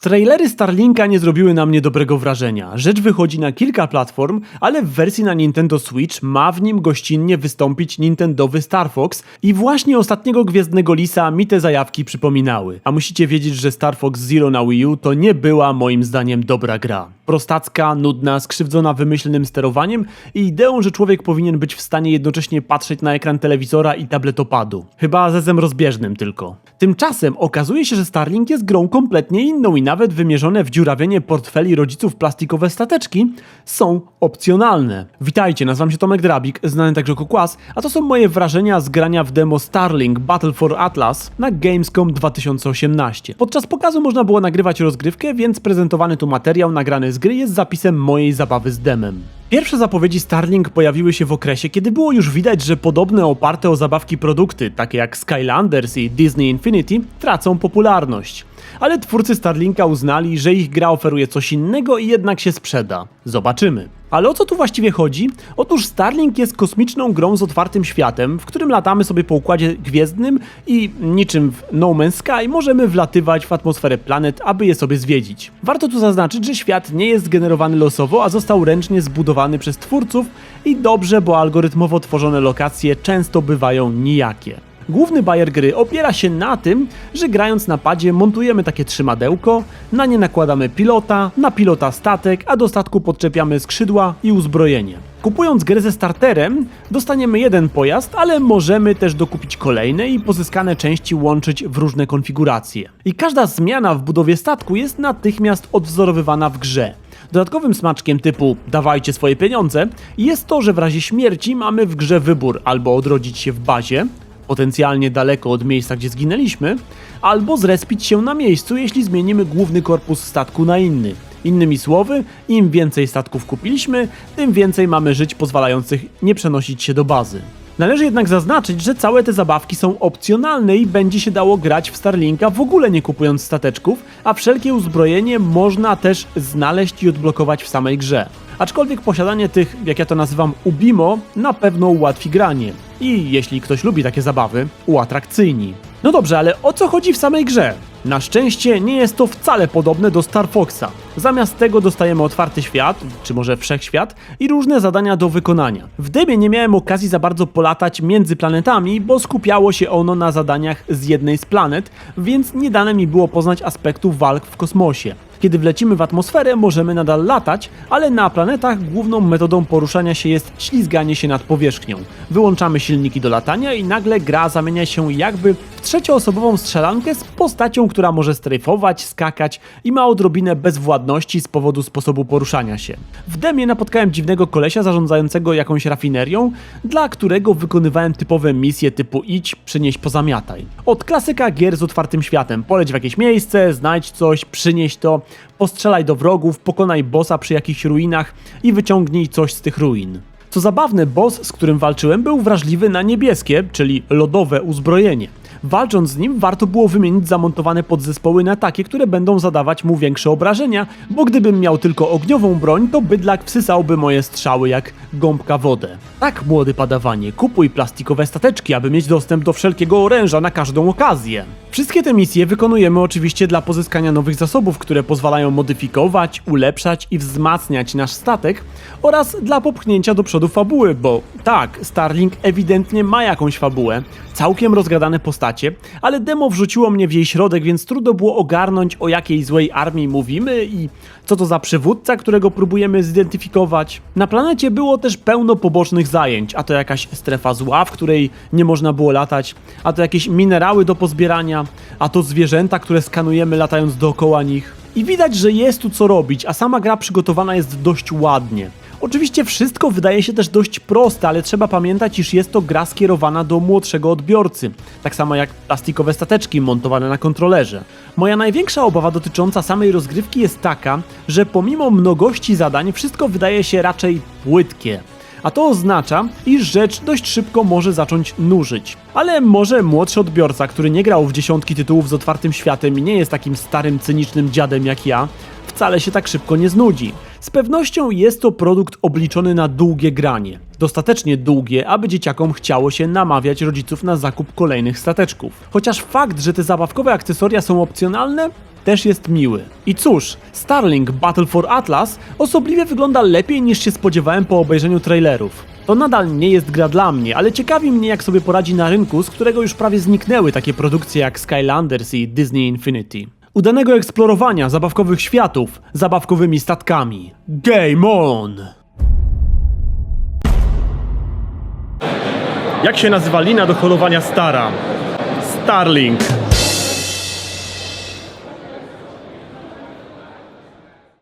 Trailery Starlinka nie zrobiły na mnie dobrego wrażenia. Rzecz wychodzi na kilka platform, ale w wersji na Nintendo Switch ma w nim gościnnie wystąpić Nintendowy Star Fox i właśnie ostatniego Gwiezdnego Lisa mi te zajawki przypominały. A musicie wiedzieć, że Star Fox Zero na Wii U to nie była moim zdaniem dobra gra. Prostacka, nudna, skrzywdzona wymyślnym sterowaniem i ideą, że człowiek powinien być w stanie jednocześnie patrzeć na ekran telewizora i tabletopadu. Chyba zezem rozbieżnym tylko. Tymczasem okazuje się, że Starlink jest grą kompletnie inną i nawet wymierzone w dziurawienie portfeli rodziców plastikowe stateczki są opcjonalne. Witajcie, nazywam się Tomek Drabik, znany także jako Kłas, a to są moje wrażenia z grania w demo Starlink Battle for Atlas na Gamescom 2018. Podczas pokazu można było nagrywać rozgrywkę, więc prezentowany tu materiał nagrany z gry jest zapisem mojej zabawy z demem. Pierwsze zapowiedzi Starlink pojawiły się w okresie, kiedy było już widać, że podobne oparte o zabawki produkty, takie jak Skylanders i Disney Infinity, tracą popularność. Ale twórcy Starlinka uznali, że ich gra oferuje coś innego i jednak się sprzeda. Zobaczymy. Ale o co tu właściwie chodzi? Otóż Starlink jest kosmiczną grą z otwartym światem, w którym latamy sobie po układzie gwiezdnym i niczym w No Man's Sky możemy wlatywać w atmosferę planet, aby je sobie zwiedzić. Warto tu zaznaczyć, że świat nie jest generowany losowo, a został ręcznie zbudowany przez twórców i dobrze, bo algorytmowo tworzone lokacje często bywają nijakie. Główny bajer gry opiera się na tym, że grając na padzie montujemy takie trzymadełko, na nie nakładamy pilota, na pilota statek, a do statku podczepiamy skrzydła i uzbrojenie. Kupując grę ze starterem, dostaniemy jeden pojazd, ale możemy też dokupić kolejne i pozyskane części łączyć w różne konfiguracje. I każda zmiana w budowie statku jest natychmiast odwzorowywana w grze. Dodatkowym smaczkiem typu dawajcie swoje pieniądze jest to, że w razie śmierci mamy w grze wybór albo odrodzić się w bazie, potencjalnie daleko od miejsca, gdzie zginęliśmy, albo zrespić się na miejscu, jeśli zmienimy główny korpus statku na inny. Innymi słowy, im więcej statków kupiliśmy, tym więcej mamy żyć pozwalających nie przenosić się do bazy. Należy jednak zaznaczyć, że całe te zabawki są opcjonalne i będzie się dało grać w Starlinka w ogóle nie kupując stateczków, a wszelkie uzbrojenie można też znaleźć i odblokować w samej grze. Aczkolwiek posiadanie tych, jak ja to nazywam, ubimo, na pewno ułatwi granie. I jeśli ktoś lubi takie zabawy, uatrakcyjni. No dobrze, ale o co chodzi w samej grze? Na szczęście nie jest to wcale podobne do Star Foxa. Zamiast tego dostajemy otwarty świat, czy może wszechświat, i różne zadania do wykonania. W demie nie miałem okazji za bardzo polatać między planetami, bo skupiało się ono na zadaniach z jednej z planet, więc nie dane mi było poznać aspektów walk w kosmosie. Kiedy wlecimy w atmosferę, możemy nadal latać, ale na planetach główną metodą poruszania się jest ślizganie się nad powierzchnią. Wyłączamy silniki do latania i nagle gra zamienia się jakby w trzecioosobową strzelankę z postacią, która może strajfować, skakać i ma odrobinę bezwładności z powodu sposobu poruszania się. W demie napotkałem dziwnego kolesia zarządzającego jakąś rafinerią, dla którego wykonywałem typowe misje typu idź, przynieś, pozamiataj. Od klasyka gier z otwartym światem. Poleć w jakieś miejsce, znajdź coś, przynieś to, postrzelaj do wrogów, pokonaj bossa przy jakichś ruinach i wyciągnij coś z tych ruin. Co zabawne, boss, z którym walczyłem, był wrażliwy na niebieskie, czyli lodowe uzbrojenie. Walcząc z nim, warto było wymienić zamontowane podzespoły na takie, które będą zadawać mu większe obrażenia, bo gdybym miał tylko ogniową broń, to bydlak wsysałby moje strzały jak gąbka wodę. Tak, młody padawanie, kupuj plastikowe stateczki, aby mieć dostęp do wszelkiego oręża na każdą okazję. Wszystkie te misje wykonujemy oczywiście dla pozyskania nowych zasobów, które pozwalają modyfikować, ulepszać i wzmacniać nasz statek oraz dla popchnięcia do przodu fabuły, bo tak, Starlink ewidentnie ma jakąś fabułę, całkiem rozgadane postacie, ale demo wrzuciło mnie w jej środek, więc trudno było ogarnąć o jakiej złej armii mówimy i co to za przywódca, którego próbujemy zidentyfikować. Na planecie było też pełno pobocznych zajęć, a to jakaś strefa zła, w której nie można było latać, a to jakieś minerały do pozbierania, a to zwierzęta, które skanujemy latając dookoła nich. I widać, że jest tu co robić, a sama gra przygotowana jest dość ładnie. Oczywiście wszystko wydaje się też dość proste, ale trzeba pamiętać, iż jest to gra skierowana do młodszego odbiorcy. Tak samo jak plastikowe stateczki montowane na kontrolerze. Moja największa obawa dotycząca samej rozgrywki jest taka, że pomimo mnogości zadań wszystko wydaje się raczej płytkie. A to oznacza, iż rzecz dość szybko może zacząć nużyć. Ale może młodszy odbiorca, który nie grał w dziesiątki tytułów z otwartym światem i nie jest takim starym, cynicznym dziadem jak ja, wcale się tak szybko nie znudzi. Z pewnością jest to produkt obliczony na długie granie. Dostatecznie długie, aby dzieciakom chciało się namawiać rodziców na zakup kolejnych stateczków. Chociaż fakt, że te zabawkowe akcesoria są opcjonalne, też jest miły. I cóż, Starlink Battle for Atlas osobliwie wygląda lepiej niż się spodziewałem po obejrzeniu trailerów. To nadal nie jest gra dla mnie, ale ciekawi mnie jak sobie poradzi na rynku, z którego już prawie zniknęły takie produkcje jak Skylanders i Disney Infinity. Udanego eksplorowania zabawkowych światów zabawkowymi statkami. Game on! Jak się nazywa lina do holowania stara? Starlink.